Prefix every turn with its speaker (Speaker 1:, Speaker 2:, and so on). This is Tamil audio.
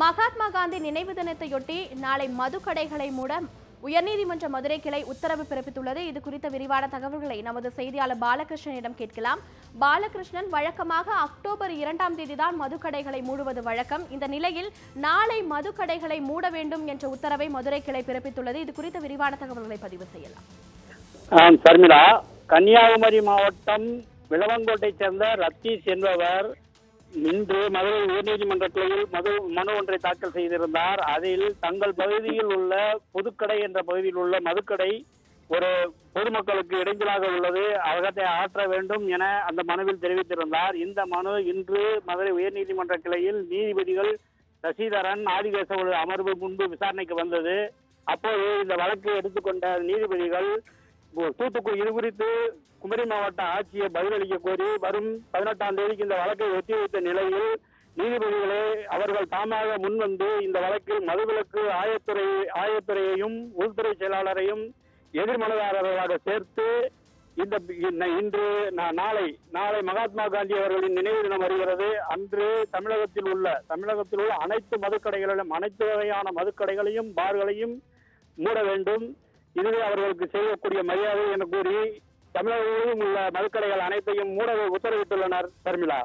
Speaker 1: மகாத்மா காந்தி நினைவு தினத்தையொட்டி நாளை மதுக்கடைகளை மூட உயர்நீதிமன்ற மதுரை கிளை உத்தரவு பிறப்பித்துள்ளது. இது குறித்த விரிவான தகவல்களை நமது செய்தியாளர் பாலகிருஷ்ணனிடம் கேட்கலாம். பாலகிருஷ்ணன் வழக்கமாக அக்டோபர் இரண்டாம் தேதி தான் மதுக்கடைகளை மூடுவது வழக்கம். இந்த நிலையில் நாளை மதுக்கடைகளை மூட வேண்டும் என்ற உத்தரவை மதுரை கிளை பிறப்பித்துள்ளது. இது குறித்த விரிவான தகவல்களை பதிவு செய்யலாம்.
Speaker 2: சர்மிளா. கன்னியாகுமரி மாவட்டம் விளவங்கோட்டை சேர்ந்த ரத்தீஷ் என்பவர் இன்று மதுரை உயர்நீதிமன்றத்தில் மது மனு ஒன்றை தாக்கல் செய்திருந்தார். அதில் தங்கள் பகுதியில் உள்ள பொதுக்கடை என்ற பகுதியில் உள்ள மதுக்கடை ஒரு பொதுமக்களுக்கு இடைஞ்சலாக உள்ளது. அகத்தை ஆற்ற வேண்டும் என அந்த மனுவில் தெரிவித்திருந்தார். இந்த மனு இன்று மதுரை உயர்நீதிமன்ற கிளையில் நீதிபதிகள் சசிதரன் ஆதிகேசவ அமர்வு முன்பு விசாரணைக்கு வந்தது. அப்போது இந்த வழக்கை எடுத்துக்கொண்ட நீதிபதிகள் தூத்துக்குடி இது குறித்து குமரி மாவட்ட ஆட்சியை பதிலளிக்க கோரி வரும் பதினெட்டாம் தேதிக்கு இந்த வழக்கை ஒத்திவைத்த நிலையில் நீதிபதிகளே அவர்கள் தாமாக முன்வந்து இந்த வழக்கில் மதுவிலக்கு ஆயத்துறை ஆயத்துறையையும் உள்துறை செயலாளரையும் எதிர்மனதாரர்களாக சேர்த்து இந்த இன்று நா- நாளை நாளை மகாத்மா காந்தி அவர்களின் நினைவு தினம் வருகிறது. அன்று தமிழகத்தில் உள்ள தமிழகத்தில் உள்ள அனைத்து மதுக்கடைகளிலும் அனைத்து வகையான மதுக்கடைகளையும் பார்களையும் மூட வேண்டும். இதுவே அவர்களுக்கு செய்யக்கூடிய மரியாதை என கூறி தமிழகம் முழுவதும் உள்ள மதுக்கடைகள் அனைத்தையும் மூட உத்தரவிட்டுள்ளனர் சர்மிளா.